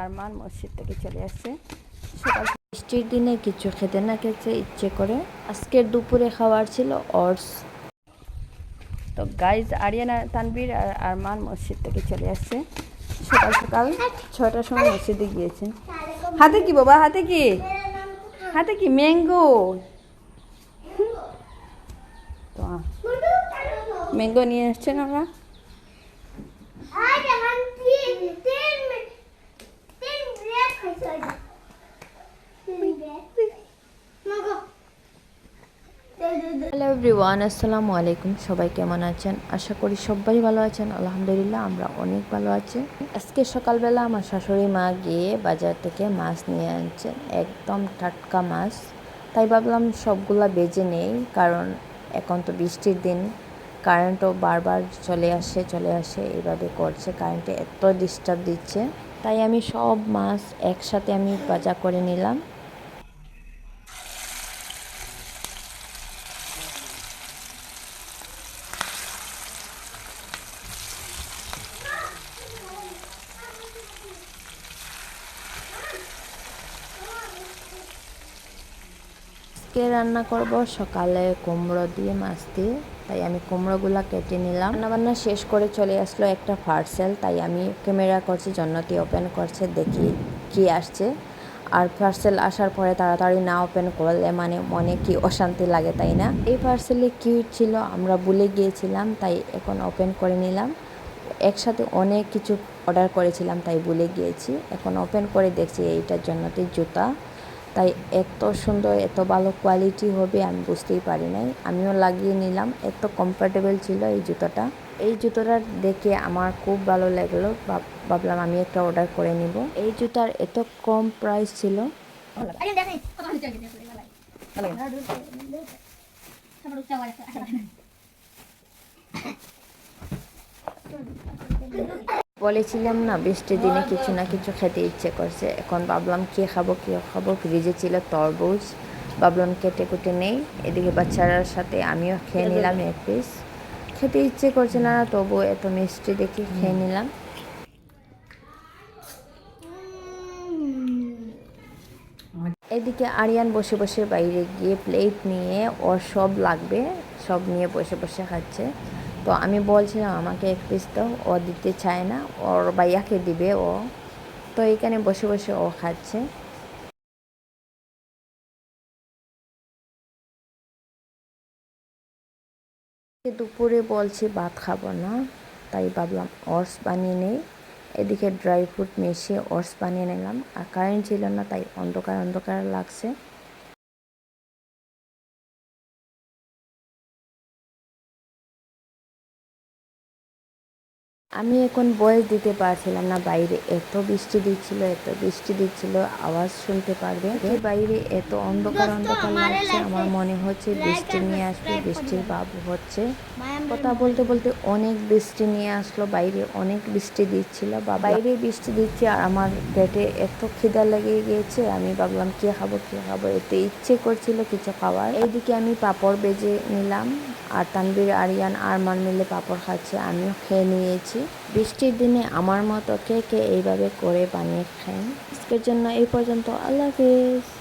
আরমান মসজিদ থেকে চলে আসছে। সকাল বৃষ্টির দিনে কিছু খেতে না খেতে ইচ্ছে করে। আজকের দুপুরে খাওয়ার ছিল অর্স তো গাইজ আরিয়ানা তানবীর আর আরমান মসজিদ থেকে চলে আসছে। সকাল সকাল ছটার সময় মসজিদে গিয়েছে হাতে কি বাবা হাতে কি? হাতে কি? ম্যাঙ্গো। তো ম্যাঙ্গো নিয়ে এসছেন ওরা। হ্যালো এভরিওয়ান আসসালামু আলাইকুম। সবাই কেমন আছেন? আশা করি সবাই ভালো আছেন। আলহামদুলিল্লাহ, আমরা অনেক ভালো আছি। আজকে সকালবেলা আমার শাশুড়ি মা গিয়ে বাজার থেকে মাছ নিয়ে আনছেন। একদম টাটকা মাছ। তাই ভাবলাম সবগুলা বেজে নেই, কারণ এখন তো বৃষ্টির দিন। কারেন্টও বারবার চলে আসে চলে আসে। এইভাবে করছে, কারেন্টে এত ডিস্টার্ব দিচ্ছে। তাই আমি সব মাছ একসাথে আমি বাজার করে নিলাম। আজকে রান্না করব সকালে কুমড়ো দিয়ে মাছ দিয়ে। তাই আমি কুমড়োগুলো কেটে নিলাম। রান্নাবান্না শেষ করে চলে আসলো একটা পার্সেল তাই আমি ক্যামেরা করছি, জন্নতি ওপেন করছে, দেখি কি আসছে। আর পার্সেল আসার পরে তাড়াতাড়ি না ওপেন করলে মানে মনে কি অশান্তি লাগে, তাই না? এই পার্সেলে কি ছিল, আমরা ভুলে গিয়েছিলাম, তাই এখন ওপেন করে নিলাম। একসাথে অনেক কিছু অর্ডার করেছিলাম, তাই ভুলে গিয়েছি। এখন ওপেন করে দেখছি এইটার জন্যতে জুতা। তাই এত সুন্দর, এত ভালো কোয়ালিটি হবে আমি বুঝতেই পারি নাই। আমিও লাগিয়ে নিলাম, এত কমফোর্টেবল ছিল এই জুতোটা। এই জুতোটা দেখে আমার খুব ভালো লাগল, ভাব- ভাবলাম আমি একটা অর্ডার করে নিব। এই জুতার এত কম প্রাইস ছিল। বলেছিলাম না, বৃষ্টির দিনে কিছু না কিছু খেতে ইচ্ছে করছে। এখন ভাবলাম, কি খাব কি খাব? ফ্রিজে ছিল তরমুজ। ভাবলাম, কেটে কুটে নেই। এদিকে বাচ্চারার সাথে আমিও খেয়ে নিলাম এক পিস খেতে ইচ্ছে করছে না, তবু এত মিষ্টি দেখে খেয়ে নিলাম। এদিকে আরিয়ান বসে বসে বাইরে গিয়ে প্লেট নিয়ে, ওর সব লাগবে, সব নিয়ে বসে বসে খাচ্ছে। তো আমি বলছিলাম, আমাকে এক পিস তো ও দিতে চায় না, ওর বাইয়াকে দিবে ও। তো এখানে বসে বসে ও খাচ্ছে। দুপুরে বলছি ভাত খাব না, তাই ভাবলাম অর্স বানিয়ে নেই। এদিকে ড্রাই ফ্রুট মিশিয়ে অর্স বানিয়ে নিলাম, আর কারেন্ট ছিল না, তাই অন্ধকার অন্ধকার লাগছে। আমি এখন বয়স দিতে পারছিলাম না বাইরে। এত বৃষ্টি দিচ্ছিল এত বৃষ্টি দিচ্ছিল আওয়াজ শুনতে পারবে? এই বাইরে এত অন্ধকার অন্ধকার লাগছে আমার মনে হচ্ছে বৃষ্টি নিয়ে আসবে বৃষ্টির ভাব হচ্ছে। কথা বলতে বলতে অনেক বৃষ্টি নিয়ে আসলো বাইরে অনেক বৃষ্টি দিচ্ছিল। বা বাইরে বৃষ্টি দিচ্ছে আর আমার পেটে এত খিদা লেগে গিয়েছে আমি ভাবলাম কি খাব কি খাব? এতে ইচ্ছে করছিল কিছু খাওয়ার। এইদিকে আমি পাপড় বেজে নিলাম আর তানবীর আরিয়ান আর আরমান মিলে পাপড় খাচ্ছে আমিও খেয়ে নিয়েছি বৃষ্টির দিনে আমার মতো কে কে এইভাবে করে বানিয়ে খায় আজকের জন্য এই পর্যন্ত। আল্লাহ হাফিজ।